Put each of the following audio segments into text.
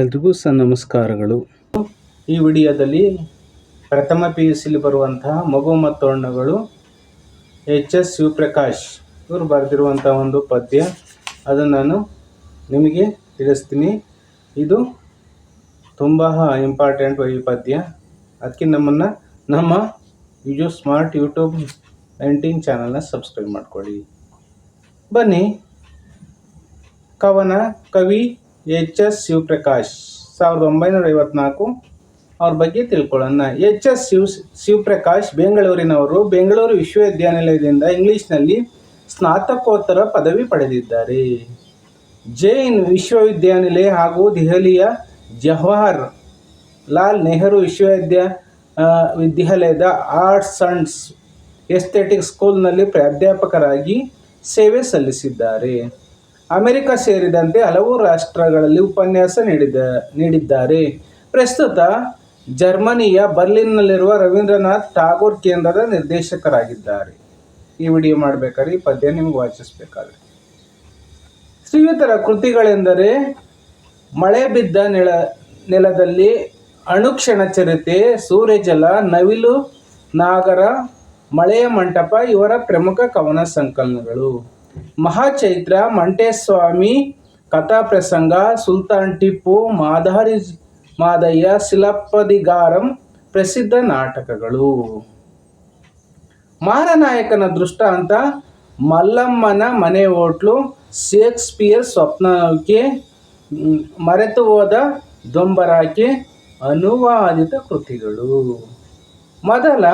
ಎಲ್ರಿಗೂ ಸಹ ನಮಸ್ಕಾರಗಳು. ಈ ವಿಡಿಯೋದಲ್ಲಿ ಪ್ರಥಮ ಪಿ ಯು ಸಿಲಿ ಬರುವಂತಹ ಮಗು ಮತ್ತು ಹಣ್ಣುಗಳು ಎಚ್ ಎಸ್ ಶಿವಪ್ರಕಾಶ್ ಇವರು ಬರೆದಿರುವಂಥ ಒಂದು ಪದ್ಯ. ಅದನ್ನು ನಾನು ನಿಮಗೆ ತಿಳಿಸ್ತೀನಿ. ಇದು ತುಂಬ ಇಂಪಾರ್ಟೆಂಟ್ ಈ ಪದ್ಯ. ಅದಕ್ಕೆ ನಮ್ಮನ್ನು ನಮ್ಮ ಯು ಸ್ಮಾರ್ಟ್ ಯೂಟ್ಯೂಬ್ ನೈನ್ಟೀನ್ ಚಾನಲ್ನ ಸಬ್ಸ್ಕ್ರೈಬ್ ಮಾಡ್ಕೊಳ್ಳಿ. ಬನ್ನಿ. ಕವನ, ಕವಿ ಎಚ್ ಎಸ್ ಶಿವಪ್ರಕಾಶ್, ಸಾವಿರದ ಒಂಬೈನೂರ ಐವತ್ನಾಲ್ಕು. ಅವ್ರ ಬಗ್ಗೆ ತಿಳ್ಕೊಳ್ಳೋಣ. ಎಚ್ ಎಸ್ ಶಿವ್ ಶಿವಪ್ರಕಾಶ್ ಬೆಂಗಳೂರಿನವರು ಬೆಂಗಳೂರು ವಿಶ್ವವಿದ್ಯಾನಿಲಯದಿಂದ ಇಂಗ್ಲಿಷ್ನಲ್ಲಿ ಸ್ನಾತಕೋತ್ತರ ಪದವಿ ಪಡೆದಿದ್ದಾರೆ. ಜೈನ್ ವಿಶ್ವವಿದ್ಯಾನಿಲಯ ಹಾಗೂ ದೆಹಲಿಯ ಜವಾಹರ್ ಲಾಲ್ ನೆಹರು ವಿಶ್ವವಿದ್ಯಾ ವಿದ್ಯಾಲಯದ ಆರ್ಟ್ಸ್ ಆ್ಯಂಡ್ ಎಸ್ಥೆಟಿಕ್ ಸ್ಕೂಲ್ನಲ್ಲಿ ಪ್ರಾಧ್ಯಾಪಕರಾಗಿ ಸೇವೆ ಸಲ್ಲಿಸಿದ್ದಾರೆ. ಅಮೆರಿಕ ಸೇರಿದಂತೆ ಹಲವು ರಾಷ್ಟ್ರಗಳಲ್ಲಿ ಉಪನ್ಯಾಸ ನೀಡಿದ, ನೀಡಿದ್ದಾರೆ. ಪ್ರಸ್ತುತ ಜರ್ಮನಿಯ ಬರ್ಲಿನ್ನಲ್ಲಿರುವ ರವೀಂದ್ರನಾಥ್ ಟಾಗೋರ್ ಕೇಂದ್ರದ ನಿರ್ದೇಶಕರಾಗಿದ್ದಾರೆ. ಈ ವಿಡಿಯೋ ಮಾಡಬೇಕಾದ್ರೆ ಈ ಪದ್ಯ ನಿಮ್ಗೆ ವಾಚಿಸ್ಬೇಕಾದ್ರೆ. ಶ್ರೀಯುತರ ಕೃತಿಗಳೆಂದರೆ, ಮಳೆ ಬಿದ್ದ ನೆಲ, ನೆಲದಲ್ಲಿ ಅಣುಕ್ಷಣ ಚರಿತೆ, ಸೂರ್ಯಜಲ, ನವಿಲು, ನಾಗರ, ಮಳೆಯ ಮಂಟಪ, ಇವರ ಪ್ರಮುಖ ಕವನ ಸಂಕಲನಗಳು. ಮಹಾಚೈತ್ರ, ಮಂಟೇಸ್ವಾಮಿ, ಕಥಾಪ್ರಸಂಗ, ಸುಲ್ತಾನ್ ಟಿಪ್ಪು ಮಾದಾರಿ ಮಾದಯ್ಯ, ಶಿಲಪ್ಪದಿಗಾರಂ ಪ್ರಸಿದ್ಧ ನಾಟಕಗಳು. ಮಾರನಾಯಕನ ದೃಷ್ಟಾಂತ, ಮಲ್ಲಮ್ಮನ ಮನೆ ಹೋಟ್ಲು, ಶೇಕ್ಸ್ಪಿಯರ್ ಸ್ವಪ್ನಕ್ಕೆ ಮರೆತು ಹೋದ ದೊಂಬರಾಕೆ ಅನುವಾದಿತ ಕೃತಿಗಳು. ಮೊದಲ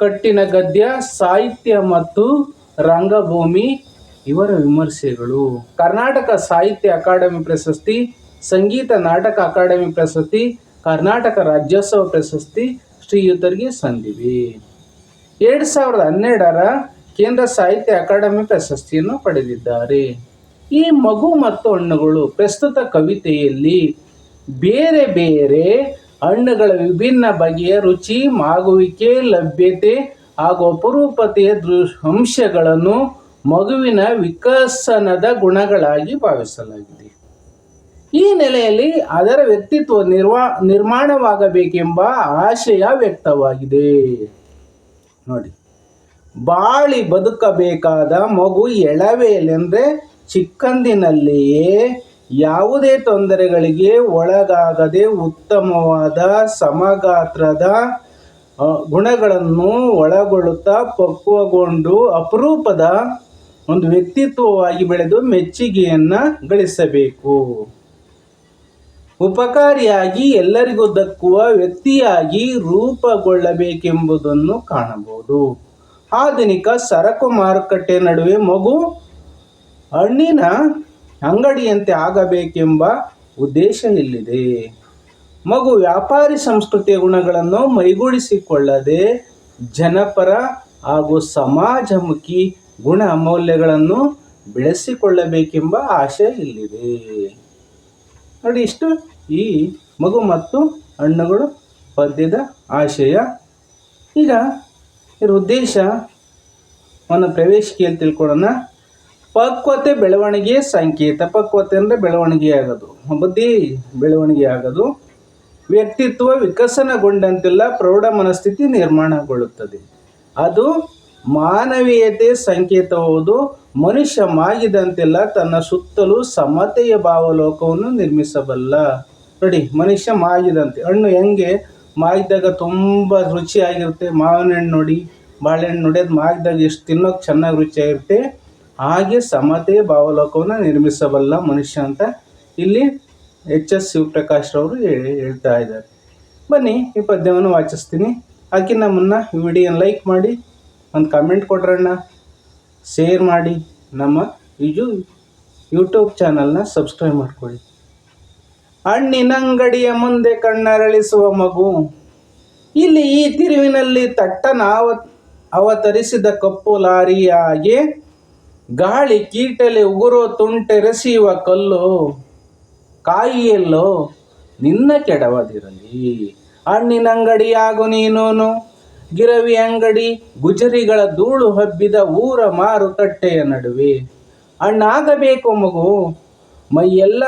ಕಟ್ಟಿನ ಗದ್ಯ, ಸಾಹಿತ್ಯ ಮತ್ತು ರಂಗಭೂಮಿ ಇವರ ವಿಮರ್ಶೆಗಳು ಕರ್ನಾಟಕ ಸಾಹಿತ್ಯ ಅಕಾಡೆಮಿ ಪ್ರಶಸ್ತಿ, ಸಂಗೀತ ನಾಟಕ ಅಕಾಡೆಮಿ ಪ್ರಶಸ್ತಿ, ಕರ್ನಾಟಕ ರಾಜ್ಯೋತ್ಸವ ಪ್ರಶಸ್ತಿ, ಶ್ರೀಯುತರಿಗೆ ಸಂದಿವೆ. ಎರಡು ಸಾವಿರದ ಹನ್ನೆರಡರ ಕೇಂದ್ರ ಸಾಹಿತ್ಯ ಅಕಾಡೆಮಿ ಪ್ರಶಸ್ತಿಯನ್ನು ಪಡೆದಿದ್ದಾರೆ. ಈ ಮಗು ಮತ್ತು ಹಣ್ಣುಗಳು ಪ್ರಸ್ತುತ ಕವಿತೆಯಲ್ಲಿ ಬೇರೆ ಬೇರೆ ಹಣ್ಣುಗಳ ವಿಭಿನ್ನ ಬಗೆಯ ರುಚಿ, ಮಾಗುವಿಕೆ, ಲಭ್ಯತೆ ಹಾಗೂ ಅಪರೂಪತೆಯ ದೃ ಅಂಶಗಳನ್ನು ಮಗುವಿನ ವಿಕಸನದ ಗುಣಗಳಾಗಿ ಭಾವಿಸಲಾಗಿದೆ. ಈ ನೆಲೆಯಲ್ಲಿ ಅದರ ವ್ಯಕ್ತಿತ್ವ ನಿರ್ವಾ, ನಿರ್ಮಾಣವಾಗಬೇಕೆಂಬ ಆಶಯ ವ್ಯಕ್ತವಾಗಿದೆ. ನೋಡಿ, ಬಾಳಿ ಬದುಕಬೇಕಾದ ಮಗು ಎಳವೇಲೆಂದರೆ ಚಿಕ್ಕಂದಿನಲ್ಲಿಯೇ ಯಾವುದೇ ತೊಂದರೆಗಳಿಗೆ ಒಳಗಾಗದೆ ಉತ್ತಮವಾದ ಸಮಗಾತ್ರದ ಗುಣಗಳನ್ನು ಒಳಗೊಳ್ಳುತ್ತಾ ಪಕ್ವಗೊಂಡು ಅಪರೂಪದ ಒಂದು ವ್ಯಕ್ತಿತ್ವವಾಗಿ ಬೆಳೆದು ಮೆಚ್ಚುಗೆಯನ್ನು ಗಳಿಸಬೇಕು. ಉಪಕಾರಿಯಾಗಿ ಎಲ್ಲರಿಗೂ ದಕ್ಕುವ ವ್ಯಕ್ತಿಯಾಗಿ ರೂಪುಗೊಳ್ಳಬೇಕೆಂಬುದನ್ನು ಕಾಣಬಹುದು. ಆಧುನಿಕ ಸರಕು ಮಾರುಕಟ್ಟೆ ನಡುವೆ ಮಗು ಹಣ್ಣಿನ ಅಂಗಡಿಯಂತೆ ಆಗಬೇಕೆಂಬ ಉದ್ದೇಶ ಇಲ್ಲಿದೆ ಮಗು ವ್ಯಾಪಾರಿ ಸಂಸ್ಕೃತಿಯ ಗುಣಗಳನ್ನು ಮೈಗೂಡಿಸಿಕೊಳ್ಳದೆ ಜನಪರ ಹಾಗೂ ಸಮಾಜಮುಖಿ ಗುಣ ಮೌಲ್ಯಗಳನ್ನು ಬೆಳೆಸಿಕೊಳ್ಳಬೇಕೆಂಬ ಆಶಯ ಇಲ್ಲಿದೆ. ನೋಡಿ, ಇಷ್ಟು ಈ ಮಗು ಮತ್ತು ಹಣ್ಣುಗಳು ಪದ್ಯದ ಆಶಯ. ಈಗ ಇದರ ಉದ್ದೇಶವನ್ನು ಪ್ರವೇಶಿಕೆಯಲ್ಲಿ ತಿಳ್ಕೊಳ್ಳೋಣ. ಪಕ್ವತೆ ಬೆಳವಣಿಗೆಯ ಸಂಕೇತ. ಪಕ್ವತೆ ಅಂದರೆ ಬೆಳವಣಿಗೆ ಆಗೋದು. ಬುದ್ಧಿ ಬೆಳವಣಿಗೆ ಆಗೋದು. ವ್ಯಕ್ತಿತ್ವ ವಿಕಸನಗೊಂಡಂತೆಲ್ಲ ಪ್ರೌಢ ಮನಸ್ಥಿತಿ ನಿರ್ಮಾಣಗೊಳ್ಳುತ್ತದೆ. ಅದು ಮಾನವೀಯತೆ ಸಂಕೇತವುದು ಮನುಷ್ಯ ಮಾಗಿದಂತೆಲ್ಲ ತನ್ನ ಸುತ್ತಲೂ ಸಮತೆಯ ಭಾವಲೋಕವನ್ನು ನಿರ್ಮಿಸಬಲ್ಲ. ನೋಡಿ ಮನುಷ್ಯ ಮಾಗಿದಂತೆ ಹಣ್ಣು ಹೆಂಗೆ? ಮಾಗಿದಾಗ ತುಂಬ ರುಚಿಯಾಗಿರುತ್ತೆ. ಮಾವಿನ ಹಣ್ಣು ನೋಡಿ, ಬಾಳೆಹಣ್ಣು ನೋಡಿ, ಅದು ಮಾಗಿದಾಗ ಎಷ್ಟು ತಿನ್ನೋಕೆ ಚೆನ್ನಾಗಿ ರುಚಿಯಾಗಿರುತ್ತೆ. ಹಾಗೆ ಸಮತೆಯ ಭಾವಲೋಕವನ್ನು ನಿರ್ಮಿಸಬಲ್ಲ ಮನುಷ್ಯ ಅಂತ ಇಲ್ಲಿ ಎಚ್ ಎಸ್ ಶಿವಪ್ರಕಾಶ್ ರವರು ಹೇಳ್ತಾ ಇದ್ದಾರೆ. ಬನ್ನಿ, ಈ ಪದ್ಯವನ್ನು ವಾಚಿಸ್ತೀನಿ. ಅದಕ್ಕಿಂತ ನಮ್ಮನ್ನು ವಿಡಿಯೋನ ಲೈಕ್ ಮಾಡಿ ಒಂದು ಕಮೆಂಟ್ ಕೊಡ್ರಣ್ಣ ಶೇರ್ ಮಾಡಿ. ನಮ್ಮ ಇದು ಯೂಟ್ಯೂಬ್ ಚಾನಲ್ನ ಸಬ್ಸ್ಕ್ರೈಬ್ ಮಾಡ್ಕೊಳ್ಳಿ. ಹಣ್ಣಿನಂಗಡಿಯ ಮುಂದೆ ಕಣ್ಣರಳಿಸುವ ಮಗು. ಇಲ್ಲಿ ಈ ತಿರುವಿನಲ್ಲಿ ತಟ್ಟನ ಅವ ಅವತರಿಸಿದ ಕಪ್ಪು ಲಾರಿಯಾಗೆ ಗಾಳಿ ಕೀಟಲೆ ಉಗುರೋ ತುಂಟೆರೆಸಿಯುವ ಕಲ್ಲು. ಕಾಯಿಯಲ್ಲೋ ನಿನ್ನ ಕೆಡವದಿರಲಿ. ಹಣ್ಣಿನಂಗಡಿಯಾಗು ನೀನೂನು. ಗಿರವಿ ಅಂಗಡಿ ಗುಜರಿಗಳ ಧೂಳು ಹಬ್ಬಿದ ಊರ ಮಾರುಕಟ್ಟೆಯ ನಡುವೆ. ಹಣ್ಣಾಗಬೇಕು ಮಗು. ಮೈಯೆಲ್ಲ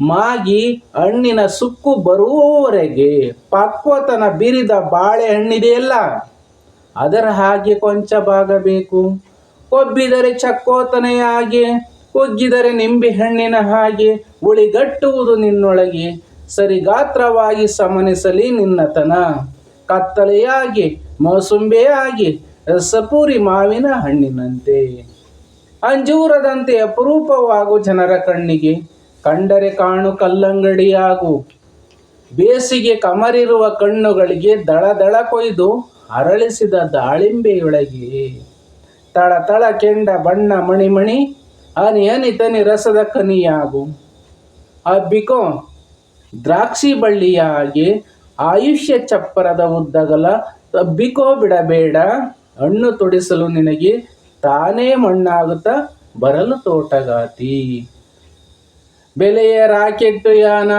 ಮಾಗಿ ಹಣ್ಣಿನ ಸುಕ್ಕು ಬರುವವರೆಗೆ ಪಕ್ವತನ ಬಾಳೆ ಬಾಳೆಹಣ್ಣಿದೆಯಲ್ಲ ಅದರ ಹಾಗೆ ಕೊಂಚ ಬಾಗಬೇಕು. ಕೊಬ್ಬಿದರೆ ಚಕ್ಕೋತನೆಯ ಹಾಗೆ ಒಗ್ಗಿದರೆ ನಿಂಬೆ ಹಣ್ಣಿನ ಹಾಗೆ ಉಳಿಗಟ್ಟುವುದು ನಿನ್ನೊಳಗೆ. ಸರಿಗಾತ್ರವಾಗಿ ಸಮನಿಸಲಿ ನಿನ್ನತನ. ಕತ್ತಲೆಯಾಗಿ ಮೌಸುಂಬೆಯಾಗಿ ಸಪೂರಿ ಮಾವಿನ ಹಣ್ಣಿನಂತೆ. ಅಂಜೂರದಂತೆ ಅಪರೂಪವಾಗು ಜನರ ಕಣ್ಣಿಗೆ, ಕಂಡರೆ ಕಾಣು ಕಲ್ಲಂಗಡಿಯಾಗು. ಬೇಸಿಗೆ ಕಮರಿರುವ ಕಣ್ಣುಗಳಿಗೆ ದಳ ದಳ ಕೊಯ್ದು ಅರಳಿಸಿದ ದಾಳಿಂಬೆಯೊಳಗೆ. ತಳ ತಳ ಕೆಂಡ ಬಣ್ಣ ಮಣಿಮಣಿ ಅನಿ ಅನಿ ತನಿ ರಸದ ಕನಿಯಾಗು. ಅಬ್ಬಿಕೋ, ದ್ರಾಕ್ಷಿ ಬಳ್ಳಿಯಾಗಿ ಆಯುಷ್ಯ ಚಪ್ಪರದ ಉದ್ದಗಲ ಅಬ್ಬಿಕೋ ಬಿಡಬೇಡ, ಹಣ್ಣು ತೊಡಿಸಲು ನಿನಗೆ ತಾನೇ ಮಣ್ಣಾಗುತ್ತಾ, ಬರಲು ತೋಟಗಾತಿ. ಬೆಲೆಯ ರಾಕೆಟ್ಟು ಯಾನ,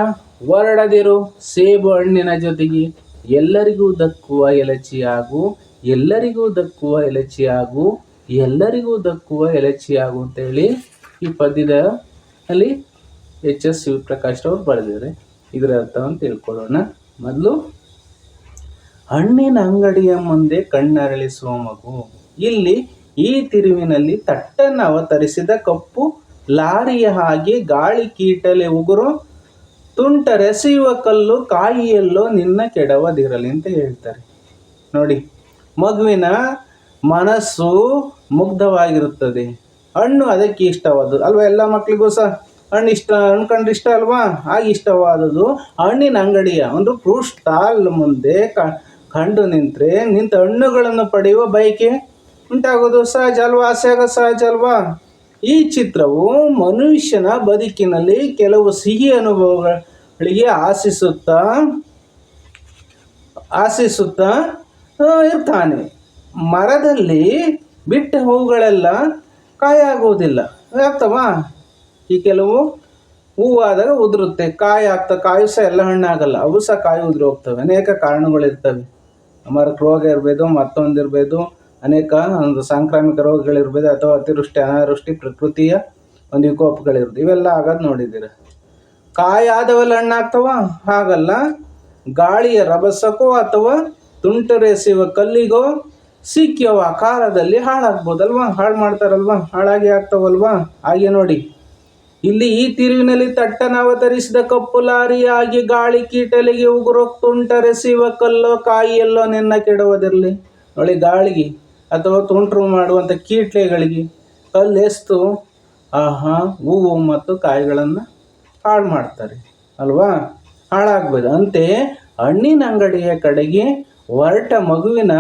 ಹೊರಡದಿರು ಸೇಬು ಹಣ್ಣಿನ ಜೊತೆಗೆ ಎಲ್ಲರಿಗೂ ದಕ್ಕುವ ಎಲಚಿಯಾಗು, ಎಲ್ಲರಿಗೂ ದಕ್ಕುವ ಎಲಚಿಯಾಗು, ಎಲ್ಲರಿಗೂ ದಕ್ಕುವ ಎಲಚಿಯಾಗು ಅಂತೇಳಿ ಈ ಪದ್ಯದ ಅಲ್ಲಿ ಎಚ್ ಎಸ್ ಶಿವಪ್ರಕಾಶ್ ಅವರು ಬರೆದಿದ್ದಾರೆ. ಇದರ ಅರ್ಥವನ್ನು ತಿಳ್ಕೊಳ್ಳೋಣ. ಮೊದಲು ಹಣ್ಣಿನ ಅಂಗಡಿಯ ಮುಂದೆ ಕಣ್ಣರಳಿಸುವ ಮಗು. ಇಲ್ಲಿ ಈ ತಿರುವಿನಲ್ಲಿ ತಟ್ಟನ್ನು ಅವತರಿಸಿದ ಕಪ್ಪು ಲಾರಿಯ ಹಾಗೆ ಗಾಳಿ ಕೀಟಲೆ ಉಗುರು ತುಂಟರೆಸೆಯುವ ಕಲ್ಲು ಕಾಯಿಯಲ್ಲೋ ನಿನ್ನ ಕೆಡವದಿರಲಿ ಅಂತ ಹೇಳ್ತಾರೆ. ನೋಡಿ, ಮಗುವಿನ ಮನಸ್ಸು ಮುಗ್ಧವಾಗಿರುತ್ತದೆ. ಹಣ್ಣು ಅದಕ್ಕೆ ಇಷ್ಟವಾದದ್ದು. ಅಲ್ವಾ, ಎಲ್ಲ ಮಕ್ಕಳಿಗೂ ಸಹ ಹಣ್ಣು ಇಷ್ಟ, ಹಣ್ಣು ಕಂಡ್ರೆ ಇಷ್ಟ ಅಲ್ವಾ? ಹಾಗೆ ಇಷ್ಟವಾದದ್ದು ಹಣ್ಣಿನ ಅಂಗಡಿಯ ಒಂದು ಫ್ರೂಟ್ ಸ್ಟಾಲ್ ಮುಂದೆ ಕ ಕಂಡು ನಿಂತರೆ ನಿಂತ ಹಣ್ಣುಗಳನ್ನು ಪಡೆಯುವ ಬಯಕೆ ಉಂಟಾಗೋದು ಸಹಜ ಅಲ್ವಾ? ಆಸೆ ಆಗೋದು ಸಹಜ ಅಲ್ವಾ? ಈ ಚಿತ್ರವು ಮನುಷ್ಯನ ಬದುಕಿನಲ್ಲಿ ಕೆಲವು ಸಿಹಿ ಅನುಭವಗಳಿಗೆ ಆಶಿಸುತ್ತಾ ಆಶಿಸುತ್ತಾ ಇರ್ತಾನೆ. ಮರದಲ್ಲಿ ಬಿಟ್ಟ ಹೂಗಳೆಲ್ಲ ಕಾಯಾಗುವುದಿಲ್ಲ. ಆಗ್ತವಾ? ಈ ಕೆಲವು ಹೂವಾದಾಗ ಉದುರುತ್ತೆ. ಕಾಯಿ ಆಗ್ತಾ ಕಾಯಿ ಸಹ ಎಲ್ಲ ಹಣ್ಣಾಗಲ್ಲ. ಅವು ಸಹ ಕಾಯಿ ಉದುರಿ ಹೋಗ್ತವೆ. ಅನೇಕ ಕಾರಣಗಳಿರ್ತವೆ. ಮರಕ್ಕೆ ರೋಗ ಇರ್ಬೋದು, ಮತ್ತೊಂದು ಇರ್ಬೋದು, ಅನೇಕ ಒಂದು ಸಾಂಕ್ರಾಮಿಕ ರೋಗಗಳಿರ್ಬೋದು ಅಥವಾ ಅತಿವೃಷ್ಟಿ, ಅನಾವೃಷ್ಟಿ, ಪ್ರಕೃತಿಯ ಒಂದು ವಿಕೋಪಗಳಿರ್ಬೋದು. ಇವೆಲ್ಲ ಆಗೋದು ನೋಡಿದ್ದೀರ. ಕಾಯಿ ಆದವೆಲ್ಲ ಹಣ್ಣಾಗ್ತವ? ಹಾಗಲ್ಲ. ಗಾಳಿಯ ರಭಸಕ್ಕೋ ಅಥವಾ ತುಂಟರೆಸೆಯುವ ಕಲ್ಲಿಗೋ ಸಿಕ್ಕಿಯವ ಕಾಲದಲ್ಲಿ ಹಾಳಾಗ್ಬೋದಲ್ವಾ? ಹಾಳು ಮಾಡ್ತಾರಲ್ವಾ? ಹಾಳಾಗಿ ಆಗ್ತಾವಲ್ವಾ? ಹಾಗೆ ನೋಡಿ. ಇಲ್ಲಿ ಈ ತಿರುವಿನಲ್ಲಿ ತಟ್ಟನ ಅವತರಿಸಿದ ಕಪ್ಪು ಲಾರಿಯಾಗಿ ಗಾಳಿ ಕೀಟಲಿಗೆ ಉಗುರು ಸಿವ ಕಲ್ಲೋ ಕಾಯಿಯಲ್ಲೋ ನಿನ್ನ ಕೆಡುವುದಿರಲಿ. ನೋಡಿ ಗಾಳಿಗೆ ಅಥವಾ ತುಂಟ್ರು ಮಾಡುವಂಥ ಕೀಟ್ಲೆಗಳಿಗೆ ಕಲ್ಲೆಸ್ತು, ಆಹಾ, ಹೂವು ಮತ್ತು ಕಾಯಿಗಳನ್ನು ಹಾಳು ಮಾಡ್ತಾರೆ. ಅಲ್ವಾ? ಹಾಳಾಗ್ಬೋದು. ಅಂತೆ ಹಣ್ಣಿನ ಅಂಗಡಿಯ ಕಡೆಗೆ ಹೊರಟ ಮಗುವಿನ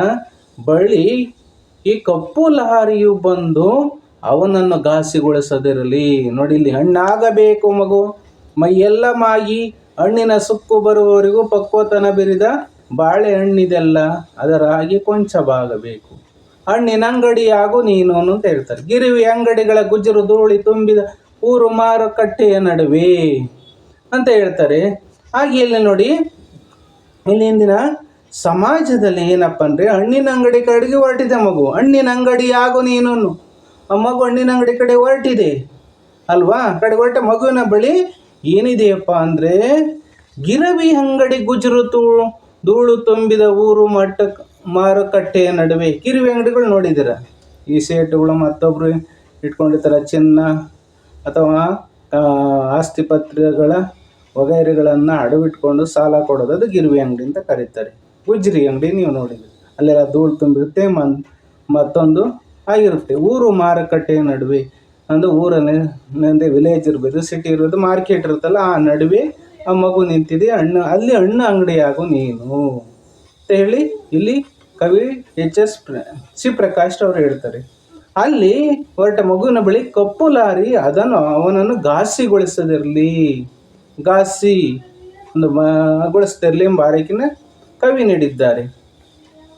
ಬಳಿ ಈ ಕಪ್ಪು ಲಹಾರಿಯು ಬಂದು ಅವನನ್ನು ಘಾಸಿಗೊಳಿಸದಿರಲಿ. ನೋಡಿ, ಇಲ್ಲಿ ಹಣ್ಣಾಗಬೇಕು ಮಗು. ಮೈಯೆಲ್ಲ ಮಾಗಿ ಹಣ್ಣಿನ ಸುಕ್ಕು ಬರುವವರೆಗೂ ಪಕ್ವತನ ಬೆರಿದ ಬಾಳೆಹಣ್ಣಿದೆಲ್ಲ. ಅದರ ಹಾಗೆ ಕೊಂಚ ಬಾಗಬೇಕು ಹಣ್ಣಿನ ಅಂಗಡಿಯಾಗು ನೀನು ಅಂತ ಹೇಳ್ತಾರೆ. ಗಿರಿವಿ ಅಂಗಡಿಗಳ ಗುಜರು ಧೂಳಿ ತುಂಬಿದ ಊರು ಮಾರುಕಟ್ಟೆಯ ನಡುವೆ ಅಂತ ಹೇಳ್ತಾರೆ. ಹಾಗೆ ಇಲ್ಲಿ ನೋಡಿ ಇಲ್ಲಿ ಇಂದಿನ ಸಮಾಜದಲ್ಲಿ ಏನಪ್ಪ ಅಂದರೆ ಹಣ್ಣಿನ ಅಂಗಡಿ ಕಡೆಗೆ ಹೊರಟಿದೆ ಮಗು. ಹಣ್ಣಿನ ಅಂಗಡಿ ಆಗು ನೀನು. ಮಗು ಹಣ್ಣಿನ ಅಂಗಡಿ ಕಡೆ ಹೊರಟಿದೆ. ಅಲ್ವಾ? ಆ ಕಡೆ ಹೊರಟ ಮಗುವಿನ ಬಳಿ ಏನಿದೆಯಪ್ಪ ಅಂದರೆ ಗಿರವಿ ಅಂಗಡಿ ಗುಜರು ತೂ, ಧೂಳು ತುಂಬಿದ ಊರು ಮಟ್ಟ ಮಾರುಕಟ್ಟೆಯ ನಡುವೆ ಕಿರಿವಿ ಅಂಗಡಿಗಳು ನೋಡಿದ್ದೀರ. ಈ ಸೇಟುಗಳು ಮತ್ತೊಬ್ಬರು ಇಟ್ಕೊಂಡಿರ್ತಾರೆ ಚಿನ್ನ ಅಥವಾ ಆಸ್ತಿ ಪತ್ರಗಳ ವಗೈರೆಗಳನ್ನು ಅಡವಿಟ್ಕೊಂಡು ಸಾಲ ಕೊಡೋದು ಅದು ಗಿರ್ವಿ ಅಂಗಡಿ ಅಂತ ಕರೀತಾರೆ. ಗುಜ್ರಿ ಅಂಗಡಿ ನೀವು ನೋಡಿದ್ರಿ ಅಲ್ಲೆಲ್ಲ ಧೂಳು ತುಂಬಿರುತ್ತೆ. ಮತ್ತೊಂದು ಆಗಿರುತ್ತೆ. ಊರು ಮಾರುಕಟ್ಟೆಯ ನಡುವೆ, ಅಂದರೆ ಊರಲ್ಲಿ ಅಂದರೆ ವಿಲೇಜ್ ಇರ್ಬೋದು ಸಿಟಿ ಇರ್ಬೋದು ಮಾರ್ಕೆಟ್ ಇರುತ್ತಲ್ಲ, ಆ ನಡುವೆ ಆ ಮಗು ನಿಂತಿದೆ, ಹಣ್ಣು, ಅಲ್ಲಿ ಹಣ್ಣು ಅಂಗಡಿಯಾಗು ನೀನು. ಅಂತ ಹೇಳಿ ಇಲ್ಲಿ ಕವಿ ಎಚ್ ಎಸ್ ಸಿ ಪ್ರಕಾಶ್ ಅವರು ಹೇಳ್ತಾರೆ. ಅಲ್ಲಿ ಹೊರಟ ಮಗುವಿನ ಬಳಿ ಕಪ್ಪು ಲಾರಿ, ಅದನ್ನು ಅವನನ್ನು ಘಾಸಿಗೊಳಿಸದಿರಲಿ, ಘಾಸಿ, ಒಂದು ಗೊಳಿಸ್ತಿರಲಿ ಎಂಬ ಆರೈಕೆನ ಕವಿ ನೀಡಿದ್ದಾರೆ.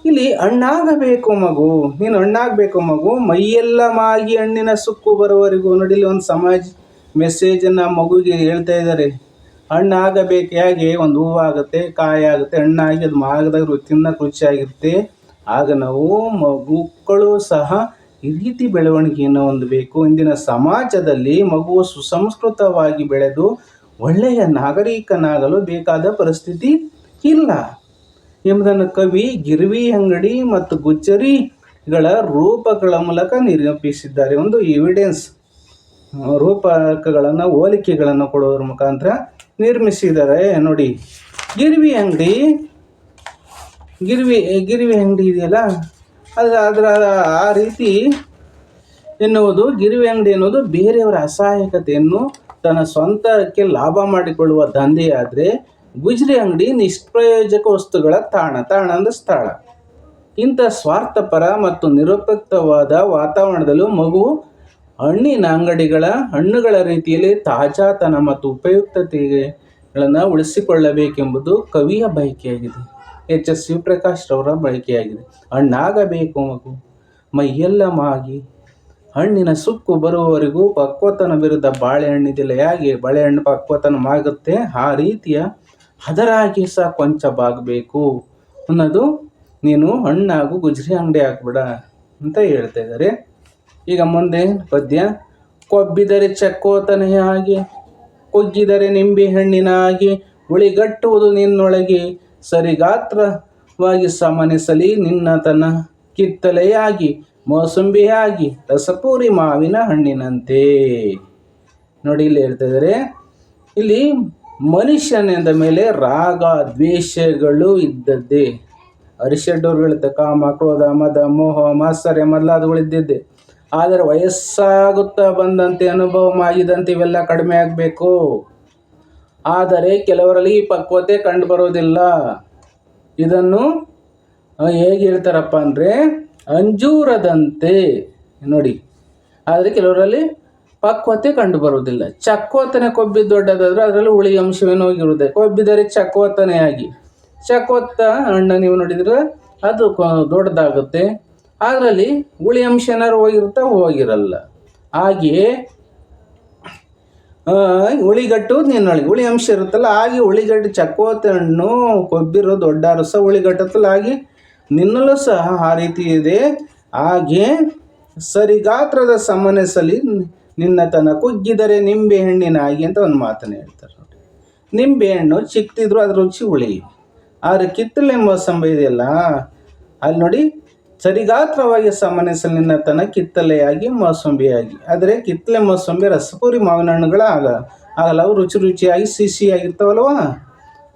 ಇಲ್ಲಿ ಹಣ್ಣಾಗಬೇಕು ಮಗು. ನೀನು ಹಣ್ಣಾಗಬೇಕು ಮಗು. ಮೈಯೆಲ್ಲ ಮಾಗಿ ಹಣ್ಣಿನ ಸುಕ್ಕು ಬರುವವರೆಗೂ ನೋಡಿಲಿ ಒಂದು ಸಮಾಜ ಮೆಸೇಜನ್ನು ಮಗುವಿಗೆ ಹೇಳ್ತಾ ಇದ್ದಾರೆ. ಹಣ್ಣಾಗಬೇಕು, ಹೇಗೆ? ಒಂದು ಹೂವಾಗುತ್ತೆ ಕಾಯಿ ಆಗುತ್ತೆ ಹಣ್ಣಾಗಿ ಅದು ಮಾಗದಾಗ ತಿನ್ನೋಕೆ ರುಚಿಯಾಗಿರುತ್ತೆ. ಆಗ ನಾವು ಮಗುಗಳು ಸಹ ಈ ರೀತಿ ಬೆಳವಣಿಗೆಯನ್ನು ಹೊಂದಬೇಕು. ಇಂದಿನ ಸಮಾಜದಲ್ಲಿ ಮಗು ಸುಸಂಸ್ಕೃತವಾಗಿ ಬೆಳೆದು ಒಳ್ಳೆಯ ನಾಗರಿಕನಾಗಲು ಬೇಕಾದ ಪರಿಸ್ಥಿತಿ ಇಲ್ಲ. ಎಂಬುದನ್ನು ಕವಿ ಗಿರ್ವಿ ಅಂಗಡಿ ಮತ್ತು ಗುಚ್ಚರಿಗಳ ರೂಪಗಳ ಮೂಲಕ ನಿರೂಪಿಸಿದ್ದಾರೆ. ಒಂದು ಎವಿಡೆನ್ಸ್ ರೂಪಕಗಳನ್ನು, ಹೋಲಿಕೆಗಳನ್ನು ಕೊಡೋದ್ರ ಮುಖಾಂತರ ನಿರ್ಮಿಸಿದ್ದಾರೆ. ನೋಡಿ, ಗಿರ್ವಿ ಅಂಗಡಿ, ಗಿರ್ವಿ ಗಿರ್ವಿ ಅಂಗಡಿ ಇದೆಯಲ್ಲ? ಅದು ಅದರ, ಆ ರೀತಿ ಎನ್ನುವುದು, ಗಿರಿವಿ ಅಂಗಡಿ ಎನ್ನುವುದು ಬೇರೆಯವರ ಅಸಹಾಯಕತೆಯನ್ನು ತನ್ನ ಸ್ವಂತಕ್ಕೆ ಲಾಭ ಮಾಡಿಕೊಳ್ಳುವ ದಂಧೆಯಾದರೆ ಗುಜರಿ ಅಂಗಡಿ ನಿಷ್ಪ್ರಯೋಜಕ ವಸ್ತುಗಳ ತಾಣ ತಾಣ ಅಂದ್ರೆ ಸ್ಥಳ. ಇಂಥ ಸ್ವಾರ್ಥಪರ ಮತ್ತು ನಿರುಪಯುಕ್ತವಾದ ವಾತಾವರಣದಲ್ಲೂ ಮಗು ಹಣ್ಣಿನ ಅಂಗಡಿಗಳ, ಹಣ್ಣುಗಳ ರೀತಿಯಲ್ಲಿ ತಾಜಾತನ ಮತ್ತು ಉಪಯುಕ್ತತೆಗಳನ್ನು ಉಳಿಸಿಕೊಳ್ಳಬೇಕೆಂಬುದು ಕವಿಯ ಬಯಕೆಯಾಗಿದೆ. ಎಚ್ ಎಸ್ ಶಿವಪ್ರಕಾಶ್ ರವರ ಬಯಕೆಯಾಗಿದೆ. ಹಣ್ಣಾಗಬೇಕು ಮಗು. ಮೈಯೆಲ್ಲ ಮಾಗಿ. ಹಣ್ಣಿನ ಸುಕ್ಕು ಬರುವವರೆಗೂ ಪಕ್ವತನ ವಿರುದ್ಧ ಬಾಳೆಹಣ್ಣಿದೆಲ್ಲ ಹೇಗೆ ಬಾಳೆಹಣ್ಣು ಪಕ್ವತನ ಮಾಗುತ್ತೆ? ಆ ರೀತಿಯ ಹದರಾಗಿ ಸಹ ಕೊಂಚ ಬಾಗಬೇಕು ಅನ್ನೋದು ನೀನು ಹಣ್ಣಾಗು ಗುಜರಿ ಅಂಗಡಿ ಹಾಕ್ಬಿಡ ಅಂತ ಹೇಳ್ತಾ ಇದ್ದಾರೆ. ಈಗ ಮುಂದೆ ಪದ್ಯ, ಕೊಬ್ಬಿದರೆ ಚಕ್ಕೋತನೆಯ ಹಾಗೆ, ಕುಗ್ಗಿದರೆ ನಿಂಬೆ ಹಣ್ಣಿನ ಹಾಗೆ ಉಳಿಗಟ್ಟುವುದು ನಿನ್ನೊಳಗೆ, ಸರಿಗಾತ್ರವಾಗಿ ಸಮನಿಸಲಿ ನಿನ್ನ ತನ್ನ ಕಿತ್ತಲೆಯಾಗಿ, ಮೋಸಂಬಿಯಾಗಿ, ರಸಪೂರಿ ಮಾವಿನ ಹಣ್ಣಿನಂತೆ. ನೋಡಿ ಇಲ್ಲಿ ಹೇಳ್ತಾ ಇದ್ದಾರೆ. ಇಲ್ಲಿ ಮನುಷ್ಯನೆಂದ ಮೇಲೆ ರಾಗ ದ್ವೇಷಗಳು ಇದ್ದದ್ದೇ. ಅರಿಷಡ್ಡೋರ್ಗಳಿದ್ದ ಕಾಮ ಕ್ರೋಧ ಮದ, ಮೋಹ, ಮಾತ್ಸರ್ಯ ಮೊದಲಾದವುಗಳು ಇದ್ದಿದ್ದೆ. ಆದರೆ ವಯಸ್ಸಾಗುತ್ತಾ ಬಂದಂತೆ ಅನುಭವ ಆಗಿದಂತೆ ಇವೆಲ್ಲ ಕಡಿಮೆ ಆಗಬೇಕು. ಆದರೆ ಕೆಲವರಲ್ಲಿ ಈ ಪಕ್ವತೆ ಕಂಡು ಬರೋದಿಲ್ಲ ಇದನ್ನು ಹೇಗೆ ಹೇಳ್ತಾರಪ್ಪ ಅಂದರೆ, ಅಂಜೂರದಂತೆ. ನೋಡಿ, ಆದರೆ ಕೆಲವರಲ್ಲಿ ಪಕ್ವತೆ ಕಂಡು ಬರುವುದಿಲ್ಲ ಚಕ್ಕೋತನೆ ಕೊಬ್ಬಿ ದೊಡ್ಡದಾದ್ರೆ ಅದರಲ್ಲಿ ಹುಳಿ ಅಂಶವೇನೋ ಇರುವುದೇ ಕೊಬ್ಬಿದರೆ ಚಕ್ಕೋತನೆಯಾಗಿ ಚಕ್ಕೋತ್ತ ಹಣ್ಣು ನೀವು ನೋಡಿದ್ರೆ ಅದು ದೊಡ್ಡದಾಗುತ್ತೆ. ಅದರಲ್ಲಿ ಹುಳಿ ಅಂಶ ಏನಾದ್ರು ಹೋಗಿರುತ್ತಾ? ಹೋಗಿರಲ್ಲ. ಹಾಗೆಯೇ ಹುಳಿಗಟ್ಟು ನಿನ್ನೊಳಗೆ ಹುಳಿ ಅಂಶ ಇರುತ್ತಲ್ಲ, ಹಾಗೆ ಹುಳಿಗಟ್ಟು ಚಕ್ಕೋತ ಹಣ್ಣು ಕೊಬ್ಬಿರೋ ದೊಡ್ಡ ರಸ ಹುಳಿಗಟ್ಟತ್ತಲ್ಲ, ಹಾಗೆ ನಿನ್ನಲ್ಲೂ ಸಹ ಆ ರೀತಿ ಇದೆ. ಹಾಗೆ ಸರಿ ಗಾತ್ರದ ಸಮನಸಲಿ ನಿನ್ನ ತನ ಕುಗ್ಗಿದರೆ ನಿಂಬೆ ಹಣ್ಣಿನ ಹಾಗೆ ಅಂತ ಒಂದು ಮಾತನ್ನು ಹೇಳ್ತಾರೆ ನೋಡಿ. ನಿಂಬೆ ಹಣ್ಣು ಚಿಕ್ಕದಿದ್ರು ಅದ್ರ ರುಚಿ ಹುಳಿ ಆದರೆ ಕಿತ್ತಳೆ ಮೋಸಂಬಿ ಇದೆಯಲ್ಲ, ಅಲ್ಲಿ ನೋಡಿ, ಸರಿಗಾತ್ರವಾಗಿ ಸಮನಿಸಲು ನಿನ್ನ ತನ ಕಿತ್ತಲೆಯಾಗಿ, ಮೋಸಂಬಿಯಾಗಿ. ಆದರೆ ಕಿತ್ತಳೆ ಮೋಸಂಬಿ ರಸಪೂರಿ ಮಾವಿನ ಹಣ್ಣುಗಳ ಆಗ ಆಗಲ್ಲ, ಅವು ರುಚಿ ರುಚಿಯಾಗಿ ಸಿಹಿಯಾಗಿರ್ತಾವಲ್ವ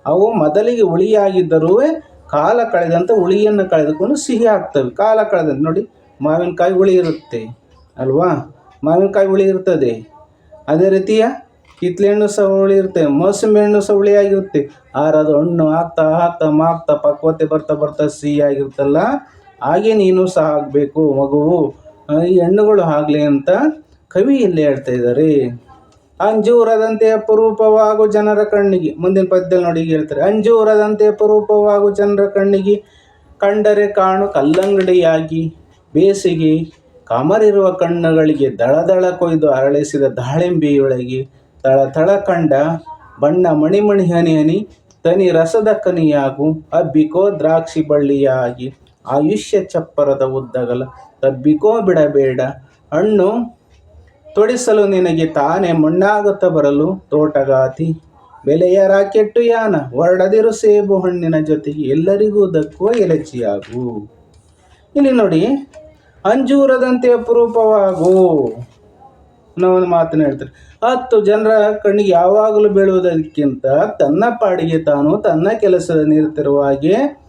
ಅವು ಮೊದಲಿಗೆ ಹುಳಿಯಾಗಿದ್ದರೂ ಕಾಲ ಕಳೆದಂತೆ ಹುಳಿಯನ್ನು ಕಳೆದುಕೊಂಡು ಸಿಹಿ ಆಗ್ತವೆ ಕಾಲ ಕಳೆದಂತೆ ನೋಡಿ, ಮಾವಿನಕಾಯಿ ಹುಳಿ ಇರುತ್ತೆ ಅಲ್ವಾ? ಮಾವಿನಕಾಯಿ ಹುಳಿ ಇರ್ತದೆ. ಅದೇ ರೀತಿಯ ಕಿತ್ಲೆ ಹಣ್ಣು ಸಹ ಹುಳಿ ಇರುತ್ತೆ ಮೋಸಂಬಿ ಹಣ್ಣು ಸಹ ಹುಳಿಯಾಗಿರುತ್ತೆ. ಆದ್ರೆ ಅದು ಹಣ್ಣು ಹಾಕ್ತಾ ಹಾಕ್ತಾ ಮಾಗ್ತಾ ಪಕ್ವತೆ ಬರ್ತಾ ಬರ್ತಾ ಸಿಹಿಯಾಗಿರುತ್ತಲ್ಲ, ಹಾಗೆ ನೀನು ಸಹ ಆಗಬೇಕು ಮಗುವು ಈ ಹಣ್ಣುಗಳು ಆಗಲಿ ಅಂತ ಕವಿ ಇಲ್ಲಿ ಹೇಳ್ತಾ ಇದ್ದಾರೆ. ಅಂಜೂರದಂತೆ ಅಪರೂಪವಾಗು ಜನರ ಕಣ್ಣಿಗೆ. ಮುಂದಿನ ಪದ್ಯದಲ್ಲಿ ನೋಡಿ ಹೇಳ್ತಾರೆ. ಅಂಜೂರದಂತೆ ಅಪರೂಪವಾಗು ಜನರ ಕಣ್ಣಿಗೆ, ಕಂಡರೆ ಕಾಣು ಕಲ್ಲಂಗಡಿಯಾಗಿ, ಬೇಸಿಗೆ ಕಮರಿರುವ ಕಣ್ಣುಗಳಿಗೆ ದಳದಳ ಕೊಯ್ದು ಅರಳಿಸಿದ ದಾಳಿಂಬೆಯೊಳಗೆ ತಳ ತಳ ಕಂಡ ಬಣ್ಣ ಮಣಿಮಣಿ ಹನಿ ಹನಿ ತನಿ ರಸದ ಕನಿಯಾಗು ಅಬ್ಬಿಕೋ ದ್ರಾಕ್ಷಿ ಬಳ್ಳಿಯಾಗಿ ಆಯುಷ್ಯ ಚಪ್ಪರದ ಉದ್ದಗಲ ತಬ್ಬಿಕೋ ಬಿಡಬೇಡ. ಹಣ್ಣು ತೊಡಿಸಲು ನಿನಗೆ ತಾನೇ ಮಣ್ಣಾಗುತ್ತ ಬರಲು ತೋಟಗಾತಿ. ಬೆಲೆಯ ರಾಕೆಟ್ಟು ಯಾನ ಹೊರಡದಿರು ಸೇಬು ಹಣ್ಣಿನ ಜೊತೆಗೆ ಎಲ್ಲರಿಗೂ ದಕ್ಕುವ ಎಲಚಿಯಾಗು ಇಲ್ಲಿ ನೋಡಿ ಅಂಜೂರದಂತೆ ಅಪರೂಪವಾಗು. ಅನ್ನೋ ಒಂದು ಮಾತನ್ನು ಹೇಳ್ತಾರೆ. ಹತ್ತು ಜನರ ಕಣ್ಣಿಗೆ ಯಾವಾಗಲೂ ಬೀಳುವುದಕ್ಕಿಂತ ತನ್ನ ಪಾಡಿಗೆ ತಾನು ತನ್ನ ಕೆಲಸದ ಹಾಗೆ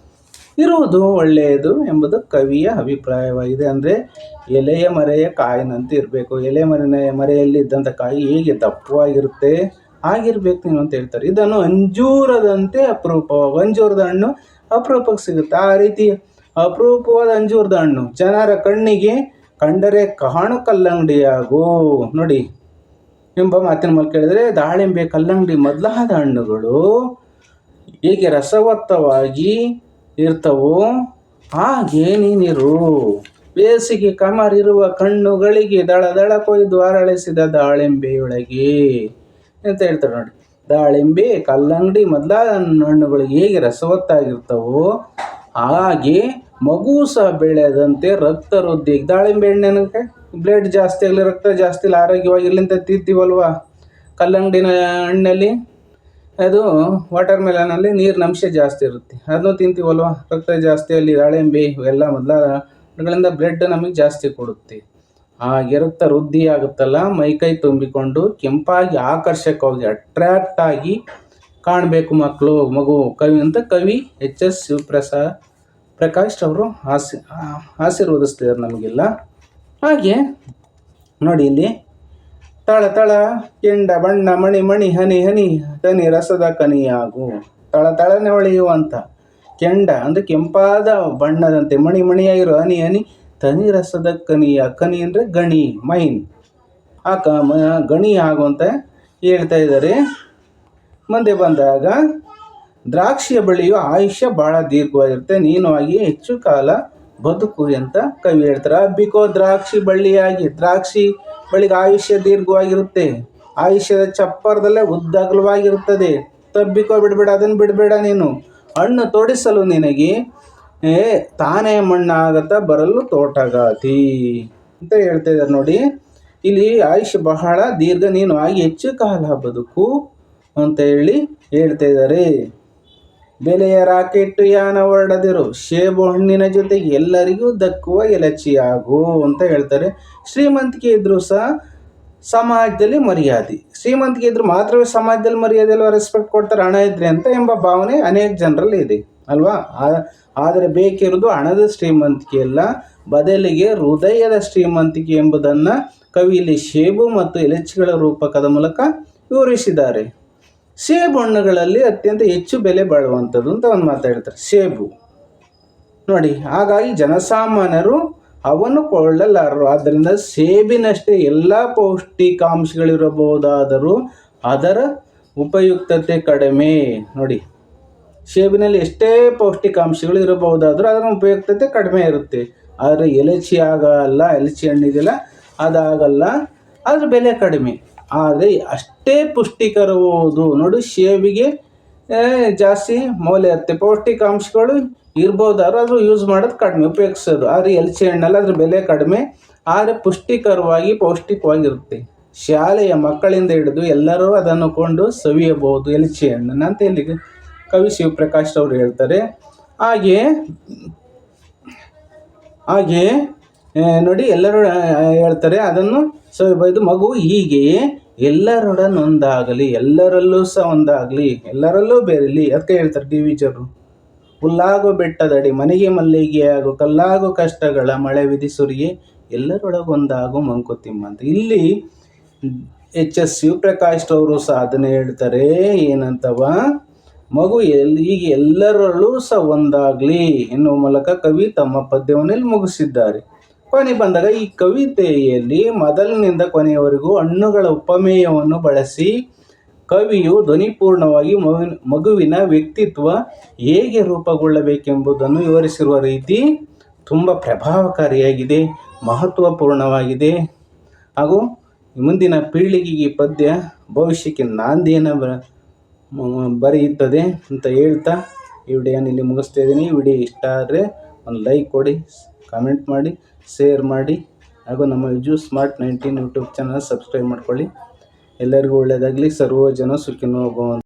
ಇರುವುದು ಒಳ್ಳೆಯದು ಎಂಬುದು ಕವಿಯ ಅಭಿಪ್ರಾಯವಾಗಿದೆ. ಅಂದರೆ ಎಲೆಯ ಮರೆಯ ಕಾಯಿನಂತೆ ಇರಬೇಕು. ಎಲೆ ಮರೆಯ ಮರೆಯಲ್ಲಿ ಇದ್ದಂಥ ಕಾಯಿ ಹೇಗೆ ದಪ್ಪವಾಗಿರುತ್ತೆ ಆಗಿರ್ಬೇಕು ನೀನು ಅಂತ ಹೇಳ್ತಾರೆ. ಇದನ್ನು ಅಂಜೂರದಂತೆ ಅಪರೂಪವಾಗ. ಅಂಜೂರದ ಹಣ್ಣು ಅಪರೂಪಕ್ಕೆ ಸಿಗುತ್ತೆ. ಆ ರೀತಿ ಅಪರೂಪವಾದ ಅಂಜೂರದ ಹಣ್ಣು. ಜನರ ಕಣ್ಣಿಗೆ ಕಂಡರೆ ಕಾಣು ಕಲ್ಲಂಗಡಿಯಾಗು ನೋಡಿ, ಎಂಬ ಮಾತಿನ ಮೂಲಕ ಕೇಳಿದರೆ ದಾಳಿಂಬೆ ಕಲ್ಲಂಗಡಿ ಮೊದಲಾದ ಹಣ್ಣುಗಳು ಹೇಗೆ ರಸವತ್ತವಾಗಿ ಇರ್ತವೋ ಹಾಗೆ ನೀನಿರು. ಬೇಸಿಗೆ ಕಮರಿರುವ ಕಣ್ಣುಗಳಿಗೆ ದಳ ದಳ ಕೊಯ್ದು ಅರಳಿಸಿದ ದಾಳಿಂಬೆಯೊಳಗೆ. ಅಂತ ಹೇಳ್ತಾರೆ ನೋಡಿ, ದಾಳಿಂಬೆ ಕಲ್ಲಂಗಡಿ ಮೊದಲಾದ ಹಣ್ಣುಗಳಿಗೆ ಹೇಗೆ ರಸವತ್ತಾಗಿರ್ತವೋ ಹಾಗೆ ಮಗು ಸಹ ಬೆಳೆದಂತೆ ರಕ್ತ ವೃದ್ಧಿ ದಾಳಿಂಬೆ ಹಣ್ಣೆನಕ್ಕೆ ಬ್ಲಡ್ ಜಾಸ್ತಿ ಆಗಲಿ, ರಕ್ತ ಜಾಸ್ತಿ ಇಲ್ಲ ಆರೋಗ್ಯವಾಗಿರ್ಲಿಂತ ಅಂತ ತಿಂತೀವಲ್ವಾ? ಕಲ್ಲಂಗಡಿನ ಹಣ್ಣಲ್ಲಿ, ಅದು ವಾಟರ್ ಮೆಲನಲ್ಲಿ ನೀರಿನ ಅಂಶ ಜಾಸ್ತಿ ಇರುತ್ತೆ. ಅದನ್ನು ತಿಂತೀವಲ್ವ? ರಕ್ತ ಜಾಸ್ತಿ ಅಲ್ಲಿ ದಾಳಿಂಬೆ ಇವೆಲ್ಲ ಮೊದಲಾದಗಳಿಂದ ಬ್ಲಡ್ ನಮಗೆ ಜಾಸ್ತಿ ಕೊಡುತ್ತೆ. ಹಾಗೆ ರಕ್ತ ವೃದ್ಧಿ ಆಗುತ್ತಲ್ಲ ಮೈಕೈ ತುಂಬಿಕೊಂಡು ಕೆಂಪಾಗಿ ಆಕರ್ಷಕವಾಗಿ ಅಟ್ರಾಕ್ಟ್ ಆಗಿ ಕಾಣಬೇಕು ಮಕ್ಕಳು ಮಗು, ಕವಿ ಅಂತ ಕವಿ ಎಚ್ ಎಸ್ ಶಿವಪ್ರಸಾದ್ ಪ್ರಕಾಶ್ ಅವರು ಆಸಿ ಆಶೀರ್ವದಿಸ್ತಿದ್ದಾರೆ ನಮಗೆಲ್ಲ. ಹಾಗೆ ನೋಡಿ ಇಲ್ಲಿ, ತಳ ತಳ ಕೆಂಡ ಬಣ್ಣ ಮಣಿ ಮಣಿ ಹನಿ ಹನಿ ತನಿ ರಸದ ಕನಿಯಾಗು. ತಳ ತಳನೆ ಹೊಳೆಯುವಂಥ ಕೆಂಡ ಅಂದರೆ ಕೆಂಪಾದ ಬಣ್ಣದಂತೆ ಮಣಿ ಮಣಿಯಾಗಿರೋ ಹನಿ ಹನಿ ತನಿ ರಸದ ಕನಿಯ, ಕನಿ ಅಂದರೆ ಗಣಿ, ಮೈನ್. ಆ ಕ ಗಣಿ ಆಗುವಂತ ಹೇಳ್ತಾ ಇದ್ದಾರೆ. ಮುಂದೆ ಬಂದಾಗ, ದ್ರಾಕ್ಷಿಯ ಬಳಿಯು ಆಯುಷ್ಯ ಬಹಳ ದೀರ್ಘವಾಗಿರುತ್ತೆ, ನೀನು ಆಗಿ ಹೆಚ್ಚು ಕಾಲ ಬದುಕು ಅಂತ ಕವಿ ಹೇಳ್ತಾರೆ. ಹಬ್ಬಿಕೋ ದ್ರಾಕ್ಷಿ ಬಳ್ಳಿಯಾಗಿ, ದ್ರಾಕ್ಷಿ ಬಳಿಗೆ ಆಯುಷ್ಯ ದೀರ್ಘವಾಗಿರುತ್ತೆ, ಆಯುಷ್ಯದ ಚಪ್ಪರದಲ್ಲೇ ಉದ್ದಗಲವಾಗಿರುತ್ತದೆ ತಬ್ಬಿಕೋ ಬಿಡಬೇಡ, ಅದನ್ನು ಬಿಡಬೇಡ ನೀನು. ಹಣ್ಣು ತೋಡಿಸಲು ನಿನಗೆ, ಏ, ತಾನೇ ಮಣ್ಣಾಗತ್ತ ಬರಲು ತೋಟಗಾತಿ. ಅಂತ ಹೇಳ್ತಾ ಇದ್ದಾರೆ ನೋಡಿ, ಇಲ್ಲಿ ಆಯುಷ್ಯ ಬಹಳ ದೀರ್ಘ, ನೀನು ಆಗಿ ಹೆಚ್ಚು ಕಾಲ ಬದುಕು ಅಂತ ಹೇಳಿ ಹೇಳ್ತಾ ಇದ್ದಾರೆ. ಬೆಲೆಯ ರಾಕೆಟ್ ಯಾನ ಹೊರಡದಿರು ಸೇಬು ಹಣ್ಣಿನ ಜೊತೆಗೆ ಎಲ್ಲರಿಗೂ ದಕ್ಕುವ ಎಲಚಿಯಾಗು ಅಂತ ಹೇಳ್ತಾರೆ. ಶ್ರೀಮಂತಿಕೆ ಇದ್ದರೂ ಸಹ ಸಮಾಜದಲ್ಲಿ ಮರ್ಯಾದೆ. ಶ್ರೀಮಂತಿಕೆ ಇದ್ರೂ ಮಾತ್ರವೇ ಸಮಾಜದಲ್ಲಿ ಮರ್ಯಾದೆ ಅಲ್ವಾ? ರೆಸ್ಪೆಕ್ಟ್ ಕೊಡ್ತಾರೆ, ಹಣ ಇದ್ರೆ ಅಂತ ಎಂಬ ಭಾವನೆ ಅನೇಕ ಜನರಲ್ಲಿ ಇದೆ, ಅಲ್ವಾ? ಆದರೆ ಬೇಕಿರುವುದು ಹಣದ ಶ್ರೀಮಂತಿಕೆ ಅಲ್ಲ, ಬದಲಿಗೆ ಹೃದಯದ ಶ್ರೀಮಂತಿಕೆ ಎಂಬುದನ್ನು ಕವಿಯಲ್ಲಿ ಸೇಬು ಮತ್ತು ಎಲಚಿಗಳ ರೂಪಕದ ಮೂಲಕ ವಿವರಿಸಿದ್ದಾರೆ. ಸೇಬು ಹಣ್ಣುಗಳಲ್ಲಿ ಅತ್ಯಂತ ಹೆಚ್ಚು ಬೆಲೆ ಬಾಳುವಂಥದ್ದು ಅಂತ ಒಂದು ಮಾತಾಡ್ತಾರೆ ಸೇಬು. ನೋಡಿ, ಹಾಗಾಗಿ ಜನಸಾಮಾನ್ಯರು ಅವನ್ನು ಕೊಳ್ಳಲಾರರು. ಆದ್ದರಿಂದ ಸೇಬಿನಷ್ಟೇ ಎಲ್ಲ ಪೌಷ್ಟಿಕಾಂಶಗಳಿರಬಹುದಾದರೂ ಅದರ ಉಪಯುಕ್ತತೆ ಕಡಿಮೆ. ನೋಡಿ, ಸೇಬಿನಲ್ಲಿ ಎಷ್ಟೇ ಪೌಷ್ಟಿಕಾಂಶಗಳು ಇರಬಹುದಾದರೂ ಅದರ ಉಪಯುಕ್ತತೆ ಕಡಿಮೆ ಇರುತ್ತೆ. ಆದರೆ ಎಲಚಿ ಆಗಲ್ಲ, ಎಲಚಿ ಹಣ್ಣಿದೆಯಲ್ಲ, ಅದಾಗಲ್ಲ, ಅದರ ಬೆಲೆ ಕಡಿಮೆ. ಆದರೆ ಅಷ್ಟೇ ಪುಷ್ಟಿಕರವುದು ನೋಡಿ, ಶೇವಿಗೆ ಜಾಸ್ತಿ ಮೌಲ್ಯ ಇರುತ್ತೆ. ಪೌಷ್ಟಿಕಾಂಶಗಳು ಇರ್ಬೋದಾದ್ರು ಅದು ಯೂಸ್ ಮಾಡೋದು ಕಡಿಮೆ, ಉಪಯೋಗಿಸೋದು. ಆದರೆ ಎಲ್ಚಿ ಹಣ್ಣಲ್ಲ ಅದ್ರ ಬೆಲೆ ಕಡಿಮೆ, ಆದರೆ ಪುಷ್ಟಿಕರವಾಗಿ, ಪೌಷ್ಟಿಕವಾಗಿರುತ್ತೆ. ಶಾಲೆಯ ಮಕ್ಕಳಿಂದ ಹಿಡಿದು ಎಲ್ಲರೂ ಅದನ್ನು ಕೊಂಡು ಸವಿಯಬಹುದು ಎಲ್ಚಿ ಹಣ್ಣನ್ನು ಅಂತ ಇಲ್ಲಿ ಕವಿ ಶಿವಪ್ರಕಾಶ್ ಅವರು ಹೇಳ್ತಾರೆ. ಹಾಗೆ ಹಾಗೆ ನೋಡಿ, ಎಲ್ಲರೂ ಹೇಳ್ತಾರೆ, ಅದನ್ನು ಇದು ಮಗು ಹೀಗೆಯೇ ಎಲ್ಲರೊಡನೊಂದಾಗಲಿ, ಎಲ್ಲರಲ್ಲೂ ಸಹ ಒಂದಾಗಲಿ, ಎಲ್ಲರಲ್ಲೂ ಬೇರೆಲಿ, ಅದಕ್ಕೆ ಹೇಳ್ತಾರೆ ಡಿ ವಿಜರು ಹುಲ್ಲಾಗು ಬೆಟ್ಟದಡಿ, ಮನೆಗೆ ಮಲ್ಲಿಗೆ ಆಗು, ಕಲ್ಲಾಗು ಕಷ್ಟಗಳ ಮಳೆ ವಿಧಿಸುರಿಗೆ ಎಲ್ಲರೊಳಗೊಂದಾಗು ಮಂಕುತಿಮ್ಮ ಅಂತ ಇಲ್ಲಿ ಎಚ್ ಎಸ್ ಶಿವಪ್ರಕಾಶ್ ಅವರು ಸಹ ಅದನ್ನು ಹೇಳ್ತಾರೆ, ಏನಂತವ? ಮಗು ಎಲ್ಲಿ ಈಗ ಎಲ್ಲರಲ್ಲೂ ಸಹ ಒಂದಾಗಲಿ, ಎನ್ನುವ ಮೂಲಕ ಕವಿ ತಮ್ಮ ಪದ್ಯವನ್ನು ಮುಗಿಸಿದ್ದಾರೆ. ಕೊನೆ ಬಂದಾಗ ಈ ಕವಿತೆಯಲ್ಲಿ ಮೊದಲಿನಿಂದ ಕೊನೆಯವರೆಗೂ ಹಣ್ಣುಗಳ ಉಪಮೇಯವನ್ನು ಬಳಸಿ ಕವಿಯು ಧ್ವನಿಪೂರ್ಣವಾಗಿ ಮಗುವಿನ ಮಗುವಿನ ವ್ಯಕ್ತಿತ್ವ ಹೇಗೆ ರೂಪುಗೊಳ್ಳಬೇಕೆಂಬುದನ್ನು ವಿವರಿಸಿರುವ ರೀತಿ ತುಂಬ ಪ್ರಭಾವಕಾರಿಯಾಗಿದೆ, ಮಹತ್ವಪೂರ್ಣವಾಗಿದೆ. ಹಾಗೂ ಮುಂದಿನ ಪೀಳಿಗೆಗೆ ಪದ್ಯ ಭವಿಷ್ಯಕ್ಕೆ ನಾಂದಿಯನ್ನು ಬ ಬರೆಯುತ್ತದೆ ಅಂತ ಹೇಳ್ತಾ ಈ ವಿಡಿಯೋನ ಇಲ್ಲಿ ಮುಗಿಸ್ತಾ ಇದ್ದೀನಿ. ವಿಡಿಯೋ ಇಷ್ಟ ಆದರೆ ಒಂದು ಲೈಕ್ ಕೊಡಿ ಕಾಮೆಂಟ್ ಮಾಡಿ. ಶೇರ್ ಮಾಡಿ ಹಾಗೂ ನಮ್ಮ Viju smart nineteen YouTube channel subscribe ಮಾಡ್ಕೊಳ್ಳಿ. ಎಲ್ಲರಿಗೂ ಒಳ್ಳೆಯದಾಗಲಿ. ಸರ್ವ ಜನ ಸುಖಿನೋ ಭವಂತು.